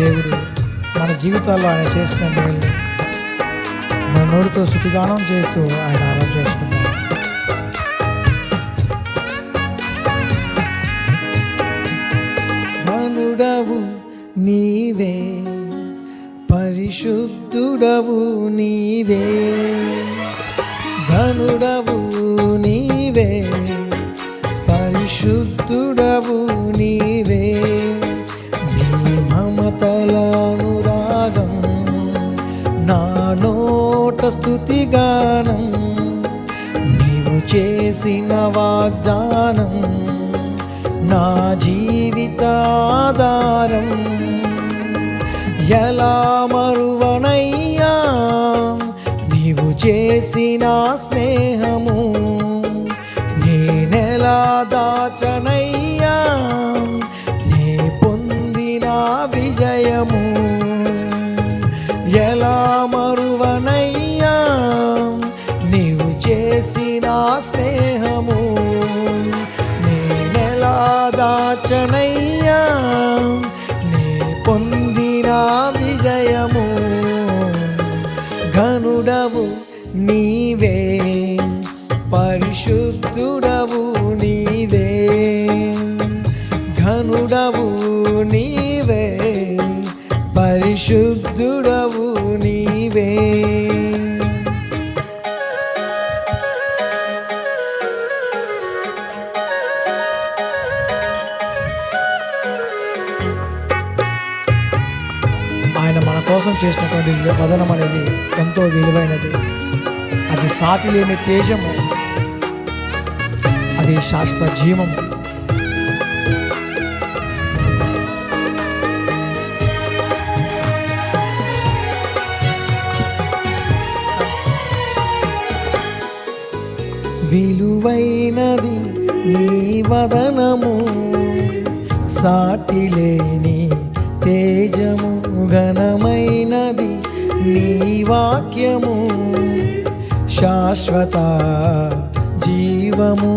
దేవుడు మన జీవితాల్లో ఆయన చేసిన మేలు. మన నోటితో శుతిగానం చేస్తూ ఆయన ఆరాధన చేసుకుందాం. నీవే పరిశుద్ధుడవు నీవే. ధనుడవు స్తుతిగానం నీవు చేసిన వాగ్దానం నా జీవితాధారం ఎలా మరువనయ్యా నీవు చేసిన స్నేహము నేనెలా దాచనయ్యా? దాచనయ్యా నే పొందిన విజయము. ఘనుడవు నీవే పరిశుద్ధుడవు నీవే. ఘనుడవు నీవే పరిశుద్ధుడవు ఇచ్చినటువంటి వదనం అనేది ఎంతో విలువైనది. అది సాటి లేని తేజము. అది శాశ్వత జీవము. విలువైనది నీ వదనము. సాటిలేని తేజము ఘనమైనది. నీ వాక్యము శాశ్వత జీవము.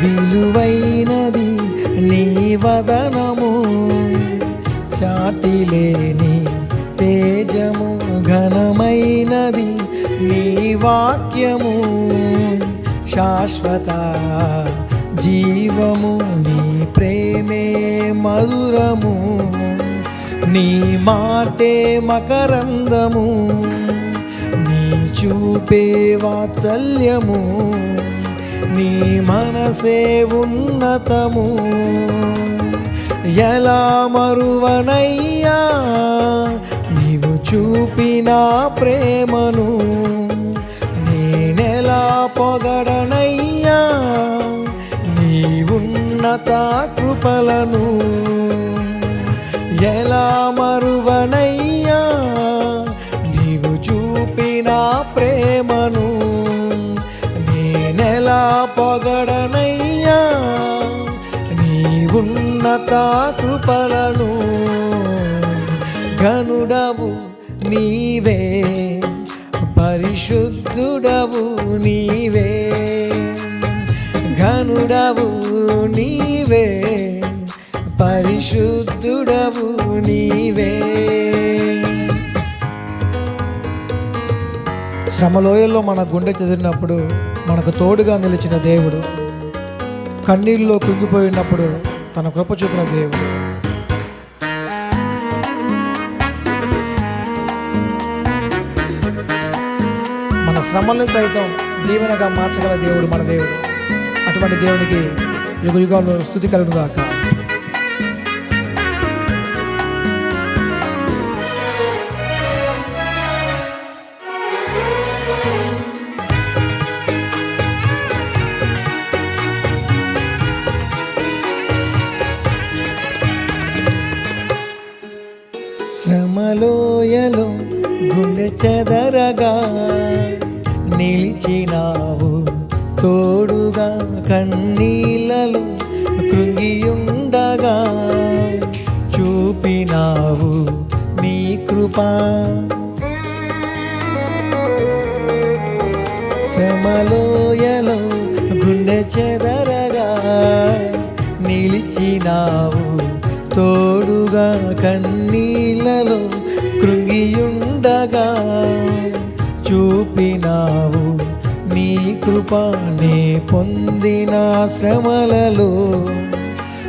విలువైనది నీ వదనము చాటిలేని తేజము ఘనమైనది నీ వాక్యము శాశ్వత జీవము నీ ప్రేమే మధురము నీ మాటే మకరందము నీ చూపే వాత్సల్యము నీ మనసే ఉన్నతము. ఎలా మరువనయ్యా నీవు చూపిన ప్రేమను నేనెలా పొగడనయ్యా? నీ ఉన్నత కృపలను ఎలా మరువనయ్యా? నీవు చూపిన ప్రేమను నేనెలా పొగడనయ్యా? నీ ఉన్నత కృపలను ఘనుడవు నీవే పరిశుద్ధుడవు నీ ఘనుడవు నీవే పరిశుద్ధుడవు నీవే. శ్రమలోయల్లో మన గుండె చెదిరినప్పుడు మనకు తోడుగా నిలిచిన దేవుడు కన్నీళ్ళలో కుంగిపోయినప్పుడు తన కృప చూపిన దేవుడు. మన శ్రమల్ని సైతం దీవెనగా మార్చగల దేవుడు మన దేవుడు. అటువంటి దేవునికి యుగ యుగంలో స్థుతి కలుగుగాక శ్రమలోయలో గుండె చెదరగా నిలిచినావు. తోడుగా కన్నీళ్ళలో కృంగియుండగా? చూపినావు నీ కృపా. శ్రమలోయలో గుండె చెదరగా నిలిచినావు తోడుగా కన్నీళ్ళలో కృంగియుండగా. చూపినావు కృపానే పొందిన శ్రమలలో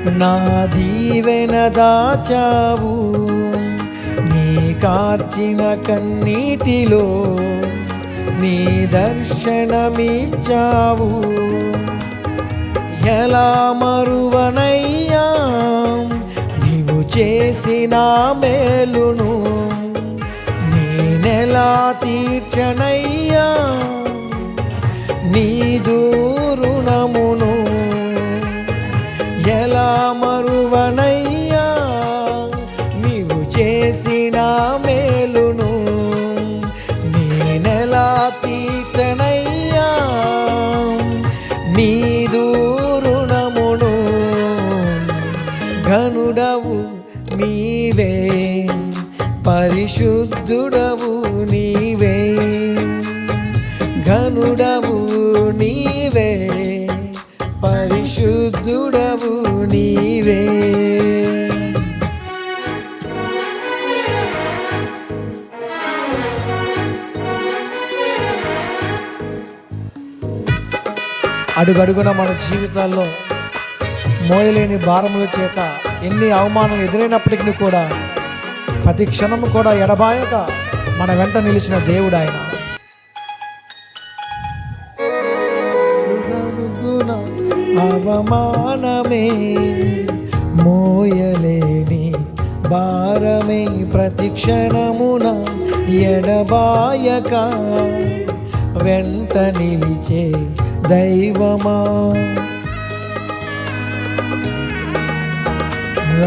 నా దీవెన దాచావు. నీ కార్చిన కన్నీటిలో నీ దర్శనమిచ్చావు. ఎలా మరువనయ్యా? నీవు చేసిన మేలును నేనెలా తీర్చనయ్యా? నీ రుణమును ఎలా మరువనయ్యా? నీవు చేసిన మేలును నేనెలా తీర్చనయ్యా? నీ రుణమును ఘనుడవు నీవే పరిశుద్ధుడవు అడుగడుగున మన జీవితాల్లో మోయలేని భారముల చేత ఎన్ని అవమానం ఎదురైనప్పటికీ కూడా ప్రతి క్షణము కూడా ఎడబాయక మన వెంట నిలిచిన దేవుడు ఆయన. అవమానమే మోయలేని భారమే ప్రతి క్షణమున ఎడబాయక వెంట నిలిచే దైవమా?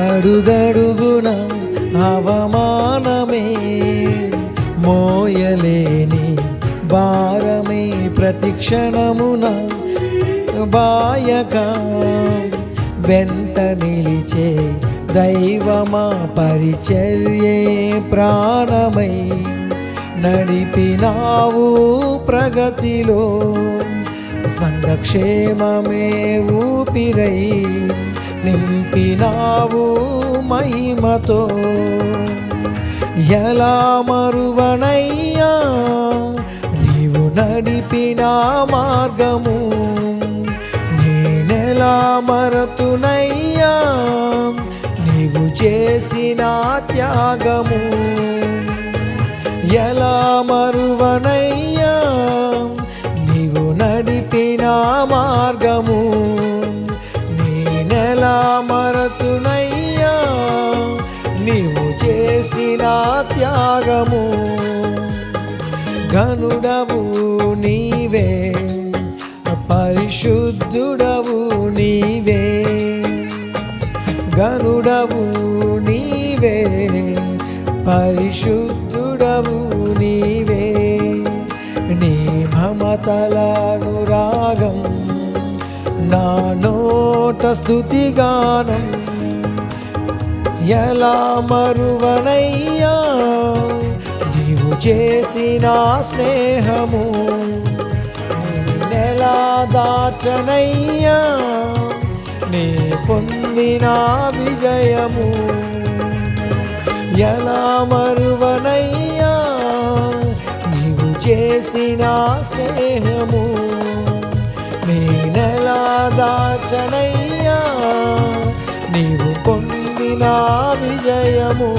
అడుగడుగున అవమానమే మోయలేని భారమే ప్రతిక్షణమున బాయక వెంట నిలిచే దైవమా పరిచర్యే ప్రాణమై నడిపినావు ప్రగతిలో సంఘక్షేమమే ఊపిరై నింపినావు మహిమతో. ఎలా మరువనయ్యా? నీవు నడిపిన మార్గము. నేనెలా మరతునయ్యా? నీవు చేసిన త్యాగము. ఎలా మరువనయ్యా? నడిపిన మార్గము. నేనెలా మరతునయ్యా నీవు చేసిన త్యాగము. గనుడవు నీవే పరిశుద్ధుడ నోట స్థుతిగానం ఎలా మరువనయ్యా? నీవు చేసిన స్నేహము నెలా దాచనయ్యా? నీ పొందిన విజయము ఎలా మరువనయ్యా? నీవు చేసిన స్నేహము నేనెలా దాచనయ్యా? నీవు పొందిన విజయము.